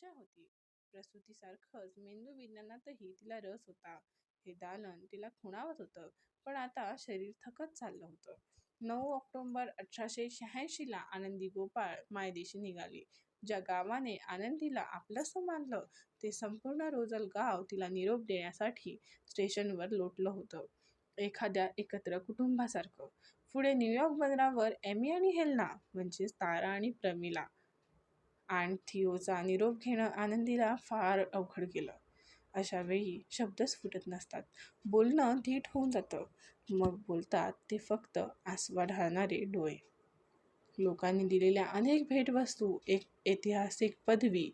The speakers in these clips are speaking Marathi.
इच्छा होती. प्रसूतीसारखंच मेंदूविज्ञानातही तिला रस होता. हे दालन तिला खुणावत होतं. पण आता शरीर थकत चाललं होतं. नऊ ऑक्टोंबर अठराशे शहाऐंशीला आनंदी गोपाळ मायदेशी निघाली. ज्या गावाने आनंदीला आपलंसं मानलं ते संपूर्ण रोजल गाव तिला निरोप देण्यासाठी स्टेशनवर लोटलं होतं. एखाद्या एकत्र कुटुंबासारखं. पुढे न्यूयॉर्क बंदरावर एमी आणि हेलना म्हणजेच तारा आणि प्रमिला आणि थिओचा निरोप घेणं आनंदीला फार अवघड गेलं. अशा वेळी शब्दच फुटत नसतात. बोलणं धीट होऊन जातं. मग बोलतात ते फक्त आसवा ढाळणारे डोळे. लोकांनी दिलेल्या अनेक भेटवस्तू, एक ऐतिहासिक पदवी,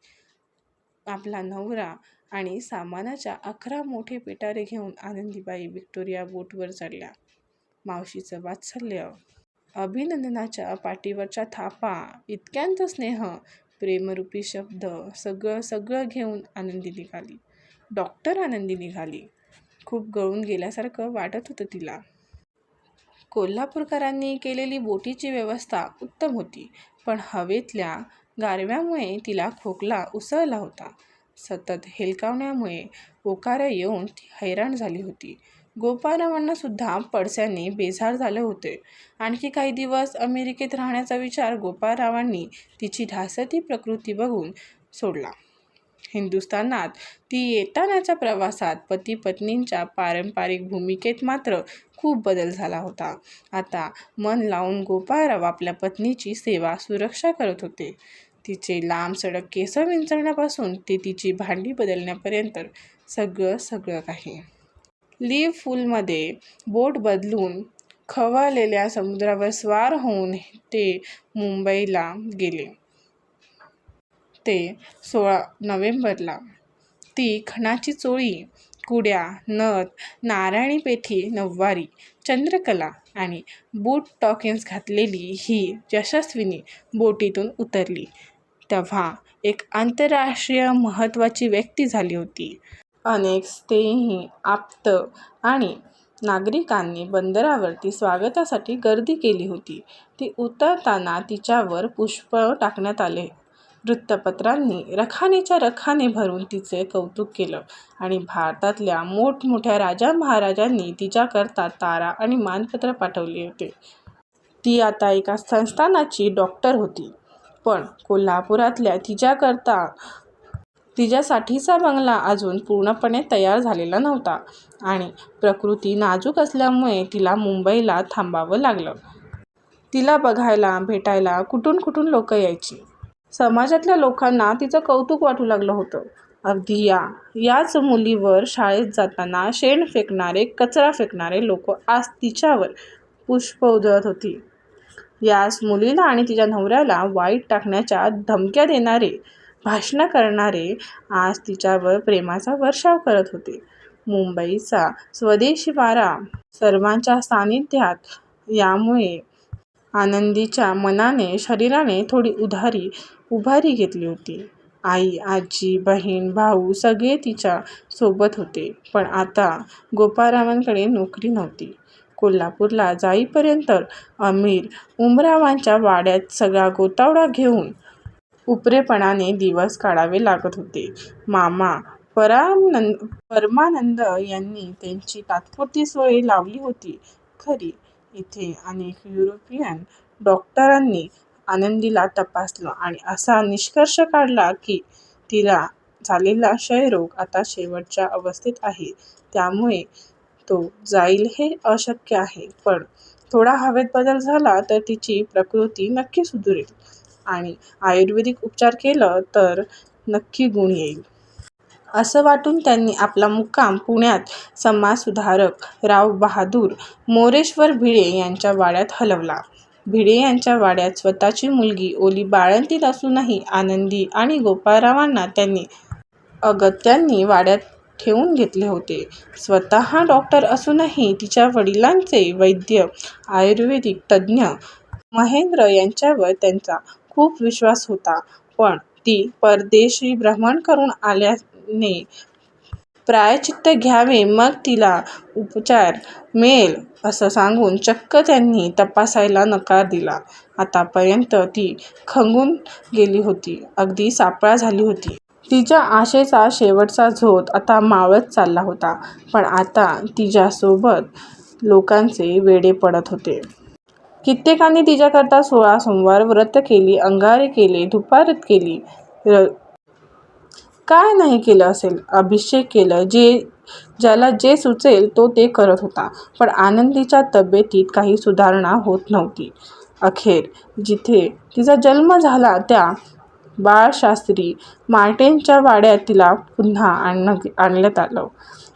आपला नवरा आणि सामानाच्या अकरा मोठे पिटारे घेऊन आनंदीबाई विक्टोरिया बोटवर चढल्या. मावशीचं वात्सल्य, अभिनंदनाच्या पाठीवरच्या थापा, इतक्यांत स्नेह, प्रेमरूपी शब्द सगळं सगळं घेऊन आनंदी निघाली. डॉक्टर आनंदी निघाली. खूप गळून गेल्यासारखं वाटत होतं तिला. कोल्हापूरकरांनी केलेली बोटीची व्यवस्था उत्तम होती. पण हवेतल्या गारव्यामुळे तिला खोकला उसळला होता. सतत हेलकावण्यामुळे ओकारे येऊन ती हैराण झाली होती. गोपाळरावांनासुद्धा पडस्यांनी बेजार झाले होते. आणखी काही दिवस अमेरिकेत राहण्याचा विचार गोपाळरावांनी तिची ढासती प्रकृती बघून सोडला. हिंदुस्थानात ती येतानाच्या प्रवासात पती-पत्नींच्या पारंपरिक भूमिकेत मात्र खूप बदल झाला होता. आता मन लावून गोपाळराव आपल्या पत्नीची सेवा, सुरक्षा करत होते. तिचे लांब सडक केस विंचरण्यापासून ते तिची भांडी बदलण्यापर्यंत सगळं सगळं काही. लिव्हपूलमध्ये बोट बदलून खवळलेल्या समुद्रावर स्वार होऊन ते मुंबईला गेले ते सोळा नोव्हेंबरला. ती खणाची चोळी, कुड्या, नथ, नारायणी पेठी, नऊवारी, चंद्रकला आणि बूट-टॉकिन्स घातलेली ही यशस्विनी बोटीतून उतरली तेव्हा एक आंतरराष्ट्रीय महत्त्वाची व्यक्ती झाली होती. अनेक स्नेही, आप्त आणि नागरिकांनी बंदरावरती स्वागतासाठी गर्दी केली होती. ती उतरताना तिच्यावर पुष्प टाकण्यात आले. वृत्तपत्रांनी रखानेच्या रखाने भरून तिचे कौतुक केलं आणि भारतातल्या मोठमोठ्या राजा-महाराजांनी तिच्याकरता तारा आणि मानपत्र पाठवले होते. ती आता एका संस्थानाची डॉक्टर होती. पण कोल्हापुरातल्या तिच्याकरता तिच्यासाठीचा बंगला अजून पूर्णपणे तयार झालेला नव्हता आणि प्रकृती नाजूक असल्यामुळे तिला मुंबईला थांबावं लागलं. तिला बघायला, भेटायला कुठून कुठून लोकं यायची. समाजातल्या लोकांना तिचं कौतुक वाटू लागलं होतं. अगदी या याच मुलीवर शाळेत जाताना शेण फेकणारे, कचरा फेकणारे लोक आज तिच्यावर पुष्प उधळत होती. याच मुलीला आणि तिच्या नवऱ्याला वाईट टाकण्याच्या धमक्या देणारे, भाषणं करणारे आज तिच्यावर प्रेमाचा वर्षाव करत होते. मुंबईचा स्वदेशी वारा, सर्वांच्या सान्निध्यात यामुळे आनंदीच्या मनाने, शरीराने थोडी उधारी उभारी घेतली होती. आई, आजी, बहीण, भाऊ सगळे तिच्या सोबत होते. पण आता गोपारावांकडे नोकरी नव्हती. कोल्हापूरला जाईपर्यंत अमीर-उमरावांच्या वाड्यात सगळा गोतावडा घेऊन उपरेपणाने दिवस काढावे लागत होते. मामा परमानंद यांनी त्यांची तात्पुरती सोय लावली होती खरी. इथे अनेक युरोपियन डॉक्टरांनी आनंदीला तपासलं आणि असा निष्कर्ष काढला की तिला झालेला क्षयरोग आता शेवटच्या अवस्थेत आहे. त्यामुळे तो जाईल हे अशक्य आहे. पण थोडा हवेत बदल झाला तर तिची प्रकृती नक्की सुधरेल आणि आयुर्वेदिक उपचार केलं तर नक्की गुण येईल. असं वाटून त्यांनी आपला मुक्काम पुण्यात समाजसुधारक राव बहादूर मोरेश्वर भिडे यांच्या वाड्यात हलवला. भिडे यांच्या वाड्यात स्वतःची मुलगी ओली बाळंतीत असूनही आनंदी आणि गोपाळरावांना त्यांनी अगत्यांनी वाड्यात ठेवून घेतले होते. स्वतः डॉक्टर असूनही तिच्या वडिलांचे वैद्य, आयुर्वेदिक तज्ज्ञ महेंद्र यांच्यावर त्यांचा खूप विश्वास होता. पण ती परदेशी भ्रमण करून आल्याने प्रायचित्त घ्यावे मग तिला उपचार मिळेल असं सांगून चक्क त्यांनी तपासायला नकार दिला. आतापर्यंत ती खंगून गेली होती. अगदी सापळा झाली होती. तिच्या आशेचा शेवटचा झोत आता मावळत चालला होता. पण आता तिच्यासोबत लोकांचे वेडे पडत होते. कित्येकांनी तिच्याकरता सोळा सोमवार व्रत केली, अंगारे केले, धुपारत केली. काय नाही केलं असेल? अभिषेक केलं जे ज्याला जे सुचेल तो ते करत होता. पण आनंदीच्या तब्येतीत काही सुधारणा होत नव्हती. अखेर जिथे तिचा जन्म झाला त्या बाळशास्त्री मार्टेनच्या वाड्यात तिला पुन्हा आणण्यात आलं.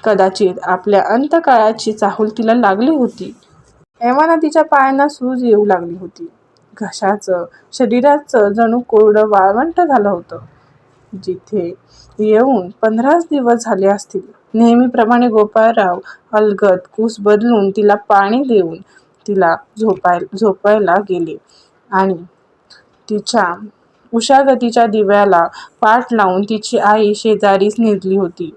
कदाचित आपल्या अंतकाळाची चाहूल तिला लागली होती. एव्हाना तिच्या पायांना सूज येऊ लागली होती. घशाचं, शरीराचं जणू कोरडं वाळवंट झालं होतं. जिथे येऊन पंधराच दिवस झाले असतील. नेहमीप्रमाणे गोपाळराव अलगद कूस बदलून तिला पाणी देऊन तिला झोपवायला गेले आणि तिच्या उशागतीच्या दिव्याला पाठ लावून तिची आई शेजारीच निजली होती.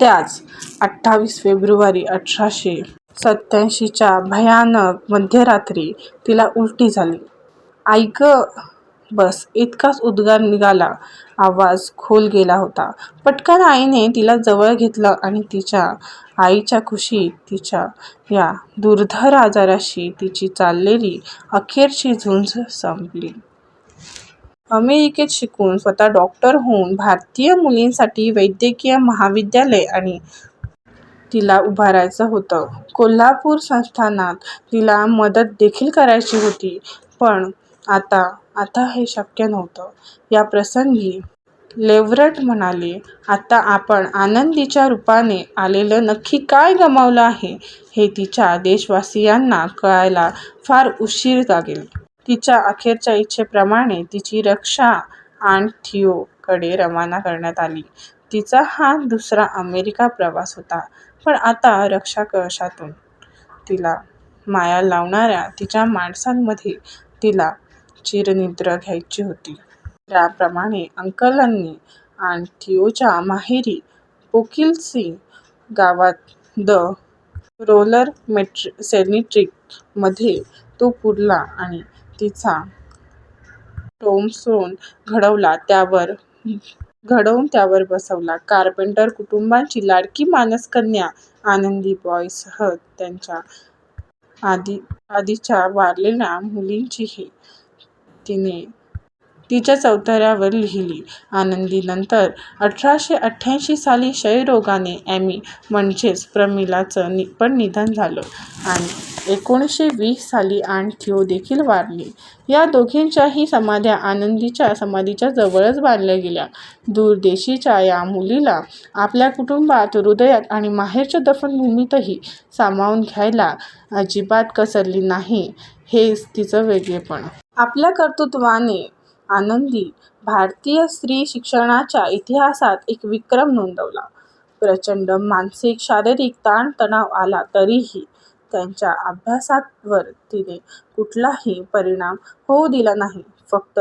त्याच अठ्ठावीस फेब्रुवारी अठराशे सत्याऐंशीच्या भयानक मध्यरात्री तिला उलटी झाली. "आई गं! " बस इतकाच उद्गार निघाला. आवाज खोल गेला होता. पटकन आईने तिला जवळ घेतलं आणि तिच्या आईच्या कुशीत तिच्या या दुर्धर आजाराशी तिची चाललेली अखेरची झुंज संपली. अमेरिकेत शिकून, स्वतः डॉक्टर होऊन भारतीय मुलींसाठी वैद्यकीय महाविद्यालय आणि तिला उभारायचं होतं. कोल्हापूर संस्थानात तिला मदत देखील करायची होती. पण आता आता हे शक्य नव्हतं. या प्रसंगी लेव्हरट म्हणाले, "आता आपण आनंदीच्या रूपाने आलेलं नक्की काय गमावलं आहे हे तिच्या देशवासियांना कळायला फार उशीर लागेल. " तिच्या अखेरच्या इच्छेप्रमाणे तिची रक्षा आणि थिओकडे रवाना करण्यात आली. तिचा हा दुसरा अमेरिका प्रवास होता. पण आता रक्षाकवचातून तिला माया लावणाऱ्या तिच्या माणसांमध्ये तिला चिरनिद्रा घ्यायची होती. त्याप्रमाणे अंकलांनी आणि थिओच्या माहेरी पोकिलसी गावात द रोलर मेट्रि मध्ये तो पुरला आणि तिचा टोमसोन घडवला त्यावर घडवून त्यावर बसवला. कार्पेंटर कुटुंबाची लाडकी मानसकन्या सह त्यांच्या आधी आधीच्या वारलेल्या मुलींचीही तिने तिच्या चौथऱ्यावर लिहिली. आनंदीनंतर अठराशे अठ्ठ्याऐंशी साली क्षयरोगाने ॲमी म्हणजेच प्रमिलाचं नि पण निधन झालं आणि एकोणीसशे वीस साली आंट थिओ देखील वारली. या दोघींच्याही समाध्या आनंदीच्या समाधीच्या जवळच बांधल्या गेल्या. दूरदेशीच्या या मुलीला आपल्या कुटुंबात, हृदयात आणि माहेरच्या दफनभूमीतही सामावून घ्यायला अजिबात कसरली नाही हेच तिचं वेगळेपण. आपल्या कर्तृत्वाने आनंदी भारतीय स्त्री शिक्षणाच्या इतिहासात एक विक्रम नोंदवला. प्रचंड मानसिक, शारीरिक ताणतणाव आला तरीही त्यांच्या अभ्यासावर तिने कुठलाही परिणाम होऊ दिला नाही. फक्त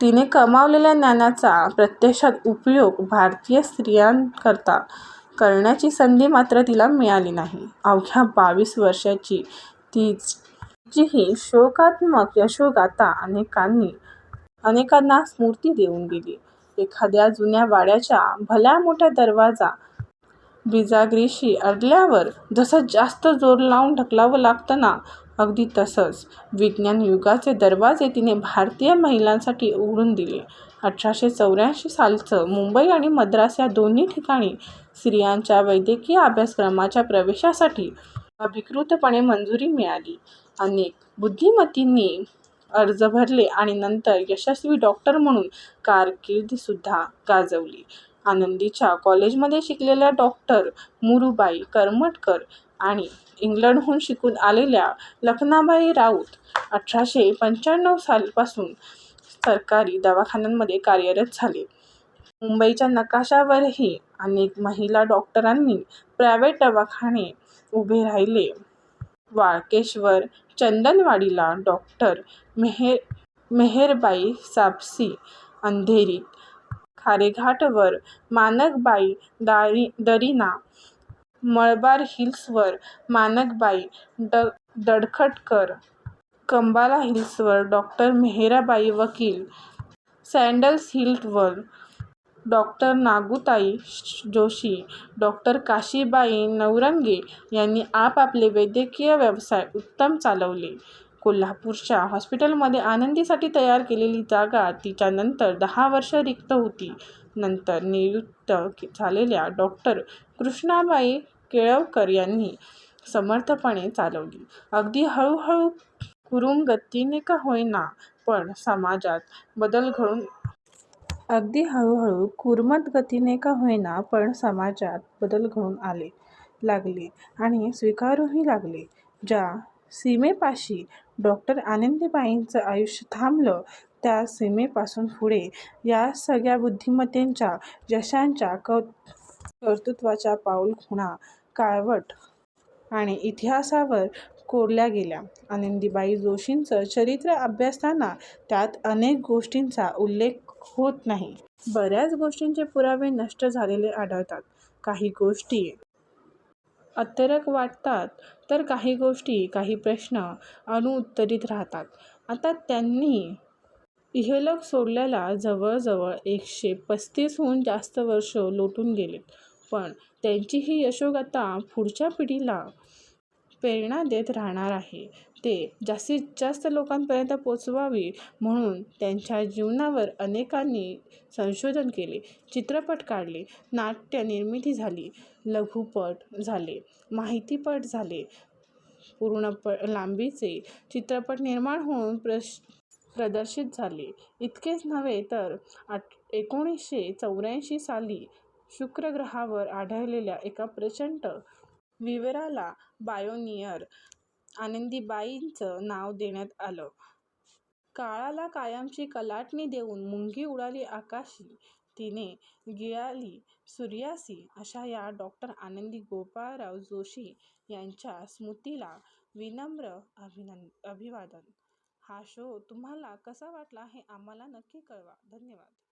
तिने कमावलेल्या ज्ञानाचा प्रत्यक्षात उपयोग भारतीय स्त्रियांकरता करण्याची संधी मात्र तिला मिळाली नाही. अवघ्या बावीस वर्षाची तीच जी ही शोकात्मक यशोगाथा अनेकांनी अनेकांना स्फूर्ती देऊन गेली. एखाद्या जुन्या वाड्याच्या भल्या मोठ्या दरवाजा बिजागरीशी अडल्यावर जसं जास्त जोर लावून ढकलावं लागतं ना, अगदी तसंच विज्ञान युगाचे दरवाजे तिने भारतीय महिलांसाठी उघडून दिले. अठराशे चौऱ्याऐंशी सालचं मुंबई आणि मद्रास या दोन्ही ठिकाणी स्त्रियांच्या वैद्यकीय अभ्यासक्रमाच्या प्रवेशासाठी अधिकृतपणे मंजुरी मिळाली. अनेक बुद्धिमतींनी अर्ज भरले आणि नंतर यशस्वी डॉक्टर म्हणून कारकीर्दसुद्धा गाजवली. आनंदीच्या कॉलेजमध्ये शिकलेल्या डॉक्टर मुरुबाई करमटकर आणि इंग्लंडहून शिकून आलेल्या लखनाबाई राऊत अठराशे पंच्याण्णव सालपासून सरकारी दवाखान्यांमध्ये कार्यरत झाले. मुंबईच्या नकाशावरही अनेक महिला डॉक्टरांनी प्रायव्हेट दवाखाने उभे राहिले. वाळकेश्वर, चंदनवाडीला डॉक्टर डॉ. मेहेरबाई साबसी, अंधेरीत खारेघाटवर माणकबाई दरीना मळबार हिल्सवर माणकबाई दडखटकर कंबाला हिल्सवर डॉक्टर मेहेराबाई वकील, सँडल्स हिल्टवर डॉक्टर नागूताई जोशी, डॉक्टर काशीबाई नवरंगे यांनी आपापले वैद्यकीय व्यवसाय उत्तम चालवले. कोल्हापूरच्या हॉस्पिटलमध्ये आनंदीसाठी तयार केलेली जागा तिच्यानंतर दहा वर्ष रिक्त होती. नंतर निवृत्त झालेल्या डॉक्टर कृष्णाबाई केळवकर यांनी समर्थपणे चालवली. अगदी हळूहळू कुरुंगतीने का होईना, पण समाजात बदल घडून अगदी हळूहळू कुर्मत गतीने का होईना पण समाजात बदल घडून आले लागले आणि स्वीकारूही लागले. ज्या सीमेपाशी डॉक्टर आनंदीबाईंचं आयुष्य थांबलं त्या सीमेपासून पुढे या सगळ्या बुद्धिमत्तेच्या, यशाच्या, कर्तृत्वाच्या पाऊल खुणा काळवट आणि इतिहासावर कोरल्या गेल्या. आनंदीबाई जोशींचं चरित्र अभ्यासताना त्यात अनेक गोष्टींचा उल्लेख होत नाही. बऱ्याच गोष्टींचे पुरावे नष्ट झालेले आढळतात. काही गोष्टी अतरक वाटतात तर काही गोष्टी, काही प्रश्न अनुत्तरीत राहतात. आता त्यांनी इहलोक सोडल्याला जवळजवळ एकशे पस्तीसहून जास्त वर्ष लोटून गेलेत पण त्यांची ही यशोगाथा पुढच्या पिढीला प्रेरणा देत राहणार आहे. ते जास्तीत जास्त लोकांपर्यंत पोचवावी म्हणून त्यांच्या जीवनावर अनेकांनी संशोधन केले, चित्रपट काढले, नाट्य निर्मिती झाली, लघुपट झाले, माहितीपट झाले, पूर्ण प लांबीचे चित्रपट निर्माण होऊन प्रश प्रदर्शित झाले. इतकेच नव्हे तर आठ एकोणीसशे चौऱ्याऐंशी साली शुक्रग्रहावर आढळलेल्या एका प्रचंड विवराला बायोनियर आनंदीबाईंचं नाव देण्यात आलं. काळाला कायमची कलाटणी देऊन मुंगी उडाली आकाशी, तिने गिळाली सूर्यासी अशा या डॉ. आनंदी गोपाळराव जोशी यांच्या स्मृतीला विनम्र अभिवादन. हा शो तुम्हाला कसा वाटला हे आम्हाला नक्की कळवा. धन्यवाद.